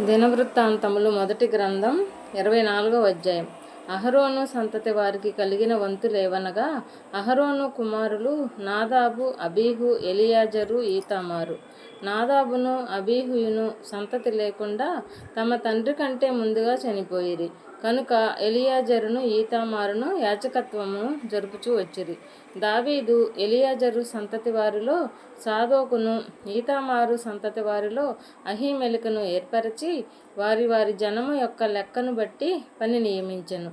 దినవృత్తాంతములు మొదటి గ్రంథం ఇరవై నాలుగవ అధ్యాయం. అహరోను సంతతి వారికి కలిగిన వంతులేవనగా అహరోను కుమారులు నాదాబు అబీహు ఎలియాజరు ఈతామారు. నాదాబును అబీహుయును సంతతి లేకుండా తమ తండ్రి కంటే ముందుగా చనిపోయిరి. కనుక ఎలియాజరును ఈతామారును యాచకత్వమును జరుపుచూ వచ్చిరి. దావీదు ఎలియాజరు సంతతి వారిలో సాదోకును ఈతామారు సంతతి వారిలో అహీమెలికను ఏర్పరచి వారి వారి జనము యొక్క లెక్కను బట్టి పని నియమించెను.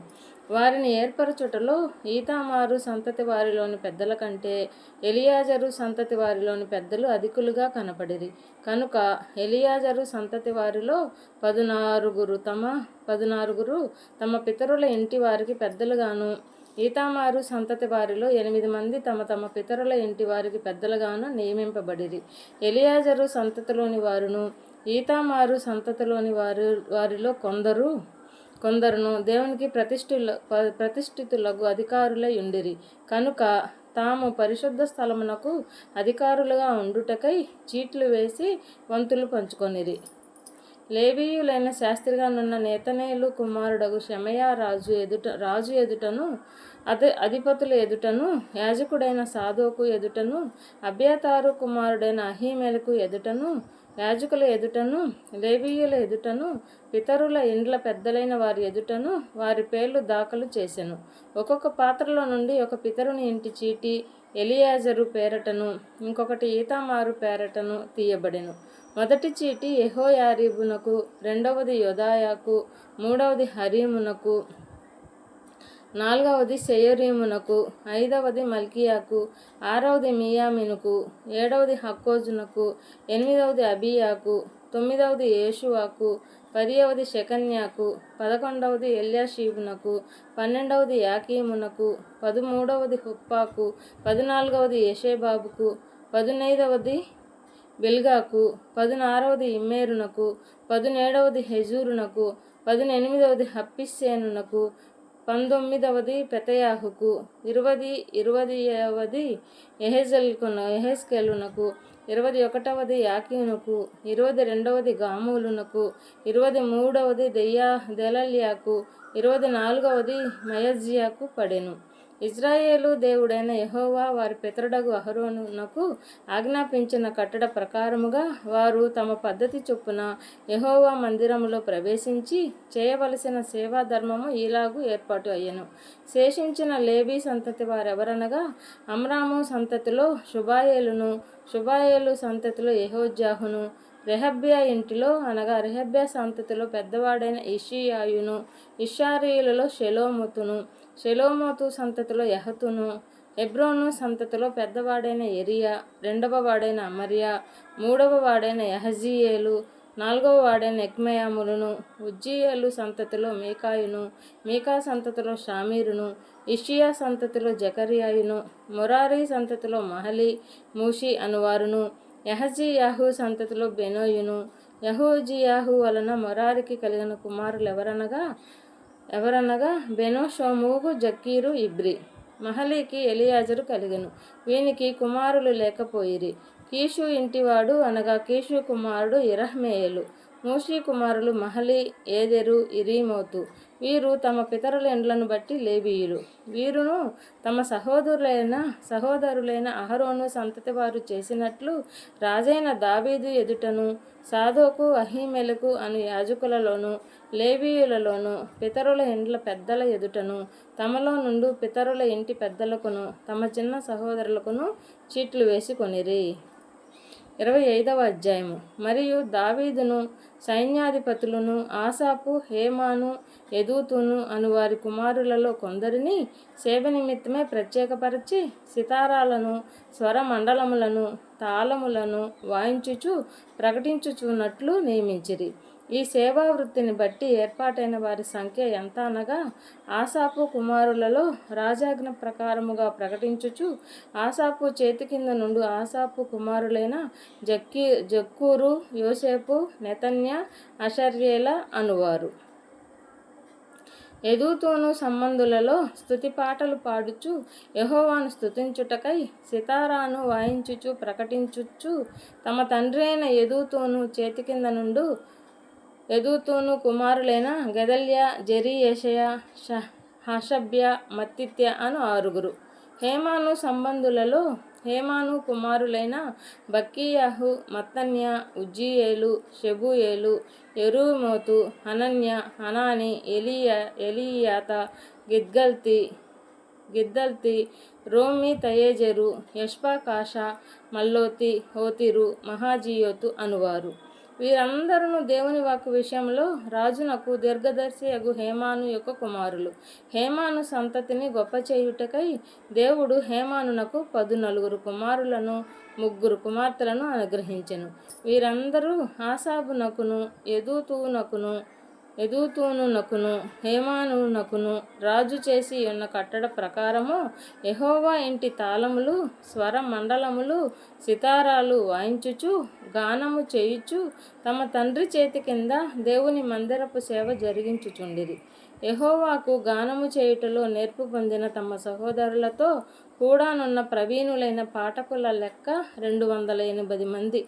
వారిని ఏర్పరచుటలో ఈతామారు సంతతి వారిలోని పెద్దల కంటే ఎలియాజరు సంతతి వారిలోని పెద్దలు అధికులుగా కనపడిరి. కనుక ఎలియాజరు సంతతి వారిలో పదునారుగురు తమ పదునారుగురు తమ పితరుల ఇంటి వారికి పెద్దలుగాను ఈతామారు సంతతి వారిలో ఎనిమిది మంది తమ తమ పితరుల ఇంటి వారికి పెద్దలుగాను నియమింపబడిరి. ఎలియాజరు సంతతిలోని వారును ఈతామారు సంతతిలోని వారు వారిలో కొందరు కొందరును దేవునికి ప్రతిష్ఠుల ప- ప్రతిష్ఠితులకు అధికారులై ఉండిరి. కనుక తాము పరిశుద్ధ స్థలమునకు అధికారులుగా ఉండుటకై చీట్లు వేసి వంతులు పంచుకొనిరి. లేవీయులైన శాస్త్రిగానున్న నేతనేలు కుమారుడగు షమయా రాజు ఎదుట రాజు ఎదుటను అధి అధిపతుల ఎదుటను యాజకుడైన సాధువుకు ఎదుటను అభ్యతారు కుమారుడైన అహీమేలకు ఎదుటను యాజకుల ఎదుటను లేవీయుల ఎదుటను పితరుల ఇండ్ల పెద్దలైన వారి ఎదుటను వారి పేర్లు దాఖలు చేసెను. ఒక్కొక్క పాత్రలో నుండి ఒక పితరుని ఇంటి చీటి ఎలియాజరు పేరటను ఇంకొకటి ఈతామారు పేరటను తీయబడెను. మొదటి చీటి యహోయారీబునకు రెండవది యోదాయాకు మూడవది హరీమునకు నాలుగవది సెయోరీమునకు ఐదవది మల్కియాకు ఆరవది మియామినుకు ఏడవది హక్కోజునకు ఎనిమిదవది అబియాకు తొమ్మిదవది యేషువాకు పదియవది శకన్యాకు పదకొండవది ఎల్యాషీబునకు పన్నెండవది యాకీమునకు పదమూడవది హుప్పాకు పద్నాలుగవది యషేబాబుకు పదునైదవది బిల్గాకు పదునారవది ఇమ్మేరునకు పదునేడవది హెజూరునకు పదునెనిమిదవది హప్పిస్సేనునకు పంతొమ్మిదవది పెతయాహుకు ఇరవది ఇరవదియవది ఎహెజల్కును ఎహెస్కెలునకు ఇరవై ఒకటవది యాకీనుకు ఇరవై రెండవది గామూలునకు ఇరవై మూడవది దెయ్యా దెలల్యాకు ఇరవై నాలుగవది మయజ్యాకు పడెను. ఇజ్రాయేలు దేవుడైన యహోవా వారి పితరుడగు అహరోనునకు ఆజ్ఞాపించిన కట్టడ ప్రకారముగా వారు తమ పద్ధతి చొప్పున యహోవా మందిరములో ప్రవేశించి చేయవలసిన సేవా ధర్మము ఈలాగు ఏర్పాటు అయ్యను. శేషించిన లేబీ సంతతి వారెవరనగా అమ్రాము సంతతిలో శుభాయేలును శుభాయేలు సంతతిలో యహోజాహును రెహబ్యా ఇంటిలో అనగా రెహబ్యా సంతతిలో పెద్దవాడైన ఇషియాయును ఇషారీయులలో షెలోముతును షెలోమోతు సంతతిలో యహతును హెబ్రోను సంతతిలో పెద్దవాడైన ఎరియా రెండవ వాడైన అమర్యా మూడవ వాడైన యహజీయేలు నాలుగవ వాడైన ఎక్మయాములను ఉజ్జీయేలు సంతతిలో మీకాయును మీకా సంతతిలో షామీరును ఇషియా సంతతిలో జకరియాయును మొరారి సంతతిలో మహలి మూషి అనువారును యహజీయాహు సంతతిలో బెనోయును యహూజియాహు వలన మొరారికి కలిగిన కుమారులు ఎవరనగా ఎవరనగా బెనోషోముగు జక్కీరు ఇబ్రి. మహలీకి ఎలియాజరు కలిగను. వీనికి కుమారులు లేకపోయిరి. కీషు ఇంటివాడు అనగా కీషు కుమారుడు ఇరహ్మేయులు. మూషీ కుమారులు మహలి ఏదెరు ఇరీమోతు. వీరు తమ పితరుల ఇండ్లను బట్టి లేబీయులు వీరును తమ సహోదరులైన సహోదరులైన అహరోను సంతతి వారు చేసినట్లు రాజైన దావీదు ఎదుటను సాధోకు అహీమెలకు అను యాజకులలోను లేవీయులలోను పితరుల ఇండ్ల పెద్దల ఎదుటను తమలో నుండి పితరుల ఇంటి పెద్దలకును తమ చిన్న సహోదరులకును చీట్లు వేసి కొనిరి. ఇరవై ఐదవ అధ్యాయము. మరియు దావీదును సైన్యాధిపతులను ఆసాపు హేమాను ఎదుతును అను వారి కుమారులలో కొందరిని సేవ నిమిత్తమే ప్రత్యేకపరిచి సితారాలను స్వరమండలములను తాళములను వాయించుచు ప్రకటించుచున్నట్లు నియమించిరి. ఈ సేవా వృత్తిని బట్టి ఏర్పాటైన వారి సంఖ్య ఎంత అనగా ఆసాపు కుమారులలో రాజాజ్ఞ ప్రకారముగా ప్రకటించుచు ఆసాపు చేతి కింద నుండి ఆసాపు కుమారులైన జక్కి జక్కూరు యోసేపు నెతన్య అషర్యేల అనువారు. ఎదుతోను సంబంధులలో స్తుతి పాటలు పాడుచు యహోవాను స్థుతించుటకై సితారాను వాయించుచు ప్రకటించుచు తమ తండ్రి అయిన ఎదుగుతూను చేతి కింద నుండు యదుతూను కుమారులైన గెదల్య జెరి యషయ ష హషభ్య మత్తిత్య అను ఆరుగురు హేమాను సంబంధులలో హేమాను కుమారులైన బక్కీయాహు మత్తన్య ఉజ్జీయేలు షెబుయేలు ఎరుమోతు హనన్య హనాని ఎలియ ఎలియాత గిద్గల్తి గిద్దల్తి రోమి తయేజెరు యష్పాకాష మల్లోతి హోతిరు మహాజీయోతు అనువారు వీరందరూ దేవుని వాక్కు విషయంలో రాజునకు దీర్ఘదర్శి అగు హేమాను యొక్క కుమారులు. హేమాను సంతతిని గొప్ప చేయుటకై దేవుడు హేమానునకు పదు నలుగురు కుమారులను ముగ్గురు కుమార్తెలను అనుగ్రహించెను. వీరందరూ ఆసాబునకును ఎదుతూనకును ఎదుగుతూనునకును హేమానునకును రాజు చేసి ఉన్న కట్టడ ప్రకారము ఎహోవా ఇంటి తాళములు స్వర మండలములు సితారాలు వాయించుచు గానము చేయుచు తమ తండ్రి చేతి కింద దేవుని మందిరపు సేవ జరిగించుచుండిరి. ఎహోవాకు గానము చేయుటలో నేర్పు పొందిన తమ సహోదరులతో కూడానున్న ప్రవీణులైన పాఠకుల లెక్క రెండు వందల ఎనిమిది మంది.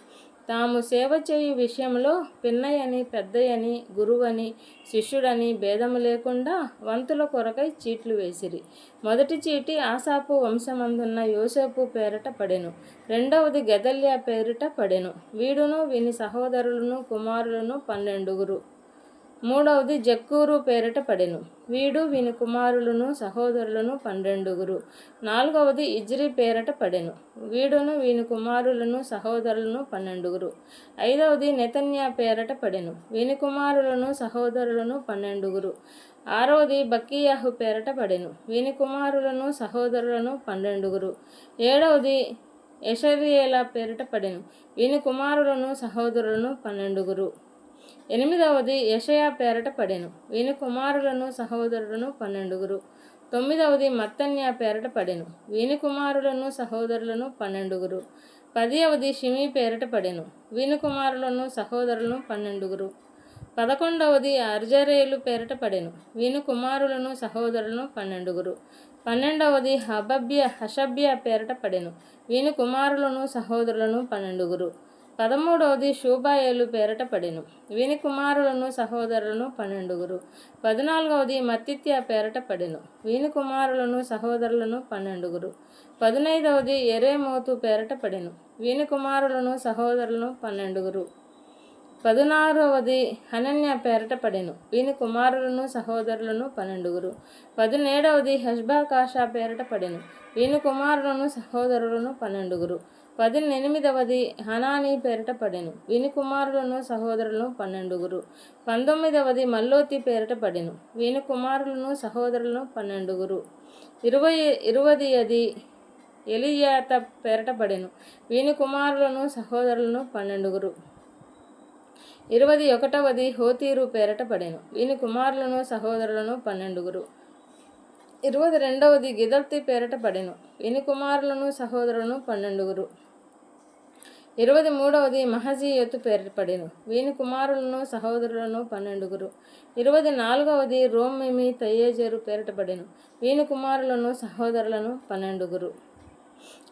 తాము సేవ చేయు విషయంలో పిన్నయని పెద్దయ్యని గురువని శిష్యుడని భేదము లేకుండా వంతుల కొరకై చీట్లు వేసిరి. మొదటి చీటి ఆసాపు వంశమందున్న యోసేపు పేరట పడెను. రెండవది గెదల్యా పేరిట పడెను. వీడును వీని సహోదరులను కుమారులను పన్నెండుగురు. మూడవది జక్కూరు పేరిట పడెను. వీడు వీని కుమారులను సహోదరులను పన్నెండుగురు. నాలుగవది ఇజ్రి పేరట పడెను. వీడును వీని కుమారులను సహోదరులను పన్నెండుగురు. ఐదవది నెతన్యా పేరట పడెను. వీని కుమారులను సహోదరులను పన్నెండుగురు. ఆరవది బక్కీయాహు పేరట పడెను. వీని కుమారులను సహోదరులను పన్నెండుగురు. ఏడవది యషరియేల పేరిట పడెను. వీని కుమారులను సహోదరులను పన్నెండుగురు. ఎనిమిదవది యషయా పేరట పడెను. వీని కుమారులను సహోదరులను పన్నెండుగురు. తొమ్మిదవది మత్తన్య పేరట పడెను. వీని కుమారులను సహోదరులను పన్నెండుగురు. పదివది షిమి పేరట పడెను. వీని కుమారులను సహోదరులను పన్నెండుగురు. పదకొండవది అర్జరేయులు పేరట పడెను. వీని కుమారులను సహోదరులను పన్నెండుగురు. పన్నెండవది హబభ్య హషభ్య పేరట పడెను. వీని కుమారులను సహోదరులను పన్నెండుగురు. పదమూడవది శూబాయేలు పేరట పడెను. వీని కుమారులను సహోదరులను పన్నెండుగురు. పద్నాలుగవది మత్తిత్య పేరట పడెను. వీని కుమారులను సహోదరులను పన్నెండుగురు. పదునైదవది ఎరేమోతు పేరట పడెను. వీని కుమారులను సహోదరులను పన్నెండుగురు. పదునారవది హనన్య పేరట పడెను. వీని కుమారులను సహోదరులను పన్నెండుగురు. పదిహేడవది హష్బాకాషా పేరట పడెను. వీని కుమారులను సహోదరులను పన్నెండుగురు. పదినెనిమిదవది హనాని పేరిట పడెను వీని కుమారులను సహోదరులను పన్నెండుగురు. పంతొమ్మిదవది మల్లోతి పేరిట పడెను వీని కుమారులను సహోదరులను పన్నెండుగురు. ఇరవై ఇరవది అది ఎలియాత పేరట పడెను వీని కుమారులను సహోదరులను పన్నెండుగురు. ఇరవది ఒకటవది హోతీరు పేరట పడెను వీని కుమారులను సహోదరులను పన్నెండుగురు. ఇరవై రెండవది గిదల్తి పేరట పడెను. వీని కుమారులను సహోదరులను పన్నెండుగురు. ఇరవై మూడవది మహజీయతు పేరట పడెను. వీని కుమారులను సహోదరులను పన్నెండుగురు. ఇరవై నాలుగవది రోమిమి తయ్యేజరు పేరట పడెను. వీని కుమారులను సహోదరులను పన్నెండుగురు.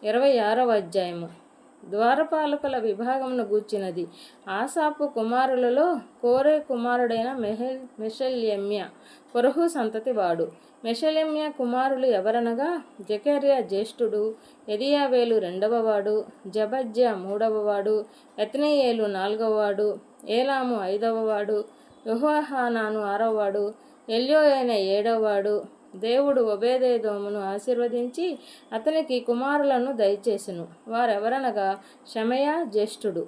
ఇరవై ఆరవ అధ్యాయము ద్వారపాలకుల విభాగమును గూర్చినది. ఆసాపు కుమారులలో కోరే కుమారుడైన మెహెల్ మెషల్యమ్య కొరహు సంతతి వాడు మెషలెమ్య కుమారులు ఎవరనగా జకర్య జ్యేష్ఠుడు ఎదియావేలు రెండవవాడు జబజ్య మూడవవాడు ఎత్నేయేలు నాలుగవవాడు ఏలాము ఐదవవాడు యుహోహానాను ఆరవవాడు ఎల్యోయైన ఏడవవాడు దేవుడు ఒబేదేదోమును ఆశీర్వదించి అతనికి కుమారులను దయచేసెను. వారెవరనగా? షమయ జ్యేష్ఠుడు.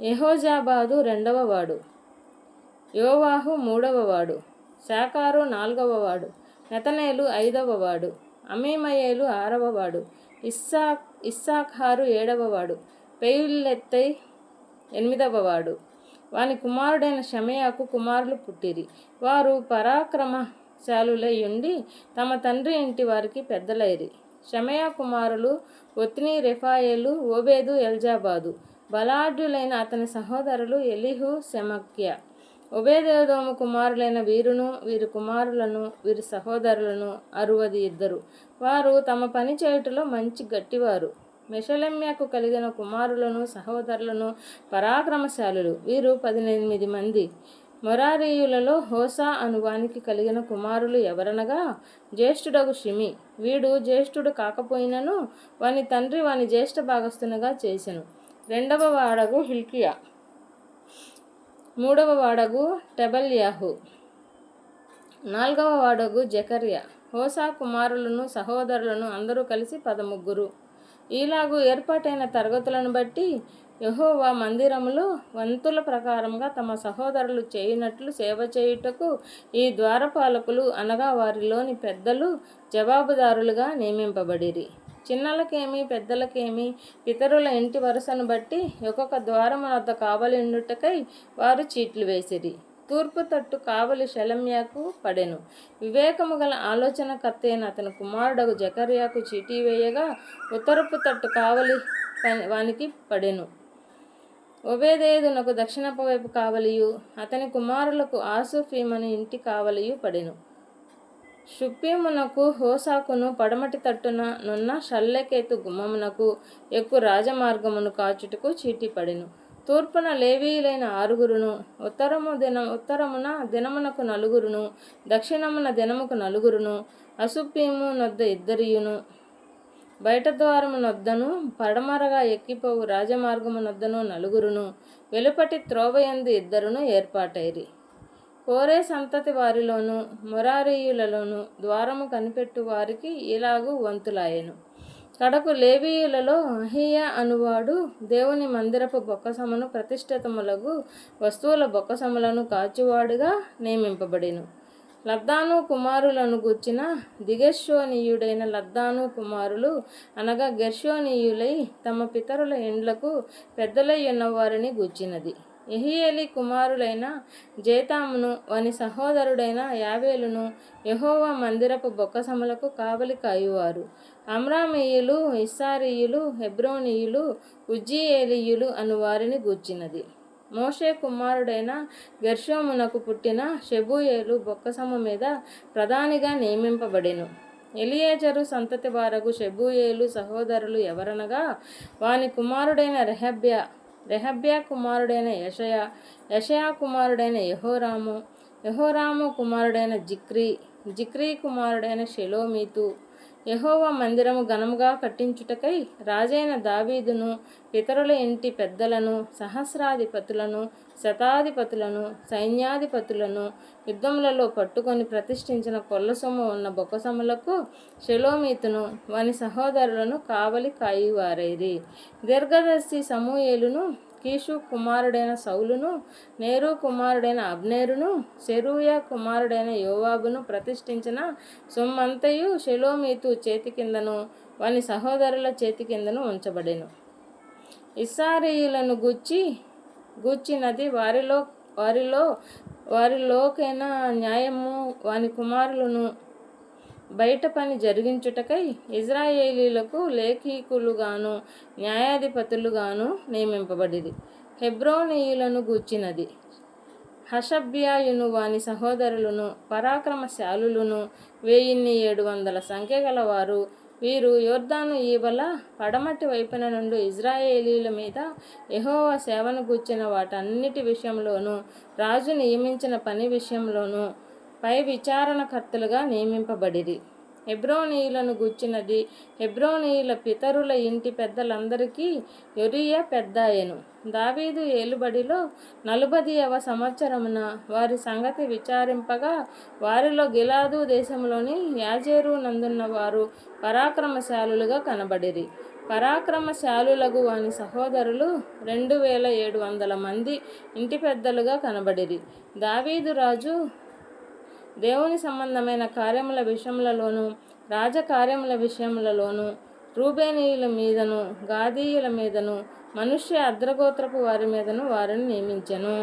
యెహోజాబాదు రెండవవాడు యోవాహు మూడవవాడు శాకారు నాలుగవవాడు నెతనేలు ఐదవవాడు అమీమయేలు ఆరవవాడు ఇస్సాక్ ఇస్సాఖారు ఏడవవాడు పెయుల్లెత్తై ఎనిమిదవవాడు వాని కుమారుడైన షమయాకు కుమారులు పుట్టిరి. వారు పరాక్రమ శాలులై ఉండి తమ తండ్రి ఇంటి వారికి పెద్దలైరి. షమయ కుమారులు ఒత్ని రెఫాయేలు ఓబేదు ఎల్జాబాదు. బలాఢ్యులైన అతని సహోదరులు ఎలిహు శమక్య ఉభయదేవదోమ కుమారులైన వీరును వీరి కుమారులను వీరి సహోదరులను అరువది ఇద్దరు. వారు తమ పని చేయుటలో మంచి గట్టివారు. మెషలమ్యకు కలిగిన కుమారులను సహోదరులను పరాక్రమశాలులు. వీరు పద్దెనిమిది మంది. మొరారీయులలో హోసా అనువానికి కలిగిన కుమారులు ఎవరనగా జ్యేష్ఠుడగు షిమి. వీడు జ్యేష్ఠుడు కాకపోయినను వాని తండ్రి వాని జ్యేష్ఠ భాగస్థునిగా చేసెను. రెండవ వాడగు హిల్కియా. మూడవ వాడగు టెబల్యాహు. నాలుగవ వాడగు జకర్యా. హోసా కుమారులను సహోదరులను అందరూ కలిసి పదముగ్గురు. ఇలాగూ ఏర్పాటైన తరగతులను బట్టి యహోవా మందిరములో వంతుల ప్రకారంగా తమ సహోదరులు చేయనట్లు సేవ చేయుటకు ఈ ద్వారపాలకులు అనగా వారిలోని పెద్దలు జవాబుదారులుగా నియమింపబడిరి. చిన్నలకేమి పెద్దలకేమి పితరుల ఇంటి వరుసను బట్టి ఒక్కొక్క ద్వారం వద్ద కావలిండుటకై వారు చీట్లు వేసిరి. తూర్పు తట్టు కావలి శలమ్యాకు పడెను. వివేకము గల ఆలోచనకర్త అయిన అతని కుమారుడగు జకర్యాకు చీటీ వేయగా ఉత్తరపు తట్టు కావలి వానికి పడెను. ఒబేదేదునకు దక్షిణపు వైపు కావలియు అతని కుమారులకు ఆసుఫీమని ఇంటి కావలియు పడెను. షుప్పీమునకు హోసాకును పడమటి తట్టున నున్న షల్లకేతు గుమ్మమునకు ఎక్కువ రాజమార్గమును కాచుటకు చీటీ పడెను. తూర్పున లేవీయులైన ఆరుగురును ఉత్తరము దిన ఉత్తరమున దినమునకు నలుగురును దక్షిణమున దినముకు నలుగురును అసుప్యము నొద్ద ఇద్దరియును. బయట ద్వారము నొద్దను పడమరగా ఎక్కిపోవు రాజమార్గము నొద్దను నలుగురును. వెలుపటి త్రోవయందు ఇద్దరును ఏర్పాటైరి. కోరే సంతతి వారిలోను మురారీయులలోను ద్వారము కనిపెట్టు వారికి ఇలాగూ వంతులాయెను. కడకు లేవీయులలో అహియా అనువాడు దేవుని మందిరపు బొక్కసమును ప్రతిష్ఠితములగు వస్తువుల బొక్కసములను కాచువాడుగా నియమింపబడిను. లద్దాను కుమారులను గూర్చిన దిగర్షోనీయుడైన లద్దాను కుమారులు అనగా గర్షోనీయులై తమ పితరుల ఇండ్లకు పెద్దలై ఉన్నవారిని గూర్చినది. ఎహియేలి కుమారులైన జేతామును వాని సహోదరుడైన యావేలును యహోవా మందిరపు బొక్కసములకు కావలి కాయువారు. అమ్రామీయులు ఇస్సారీయులు హెబ్రోనీయులు ఉజ్జియేలీయులు అను వారిని గూర్చినది. మోషే కుమారుడైన గెర్షోమునకు పుట్టిన షెబూయేలు బొక్కసము మీద ప్రధానిగా నియమింపబడెను. ఎలియేజరు సంతతి వారగు షెబూయేలు సహోదరులు ఎవరనగా వాని కుమారుడైన రెహబ్యా రెహబ్యా కుమారుడైన యషయ యషయా కుమారుడైన యహోరాము యహోరాము కుమారుడైన జిక్రీ జిక్రీ కుమారుడైన షెలోమీతు యహోవా మందిరము ఘనముగా కట్టించుటకై రాజైన దావీదును ఇతరుల ఇంటి పెద్దలను సహస్రాధిపతులను శతాధిపతులను సైన్యాధిపతులను యుద్ధములలో పట్టుకొని ప్రతిష్ఠించిన కొల్లసొమ్ము ఉన్న బొక్కసములకు షెలోమీతును వాని సహోదరులను కావలి కాయువారైరి. దీర్ఘదర్శి సమూయేలును కీషు కుమారుడైన సౌలును నేరు కుమారుడైన అబ్నేరును సెరూయ కుమారుడైన యోవాబును ప్రతిష్ఠించిన సొమ్మంతయు షెలోమీతు చేతి కిందను వాని సహోదరుల చేతి కిందను ఉంచబడెను. ఇస్సారీయులను గూర్చి గూర్చినది వారిలో వారిలో వారిలోకైన న్యాయము వాని కుమారులను బయట పని జరిగించుటకై ఇజ్రాయేలీలకు లేఖికులుగాను న్యాయాధిపతులుగాను నియమింపబడిది. హెబ్రోనీయులను గూర్చినది. హషబ్యాయును వాని సహోదరులను పరాక్రమశాలులను వెయ్యిన్ని ఏడు వందల సంఖ్య గలవారు. వీరు యోర్ధాను ఈవల పడమటి వైపున నుండి ఇజ్రాయేలీల మీద యహోవా సేవను గూర్చిన వాటన్నిటి విషయంలోనూ రాజు నియమించిన పని విషయంలోనూ పై విచారణకర్తలుగా నియమింపబడిరి. హెబ్రోనీయులను గుచ్చినది హెబ్రోనీయుల పితరుల ఇంటి పెద్దలందరికీ యొరియా పెద్దాయెను. దావీదు ఏలుబడిలో నలుబదియవ సంవత్సరమున వారి సంగతి విచారింపగా వారిలో గిలాదు దేశంలోని యాజేరు నందున్న వారు పరాక్రమశాలులుగా కనబడిరి. పరాక్రమశాలులకు వాని సహోదరులు రెండు వేల ఏడు వందల మంది ఇంటి పెద్దలుగా కనబడిరి. దావీదు రాజు దేవుని సంబంధమైన కార్యముల విషయములలోను రాజకార్యముల విషయములలోను రూబేనీయుల మీదను గాదీయుల మీదను మనుష్య అద్రగోత్రపు వారి మీదను వారిని నియమించెను.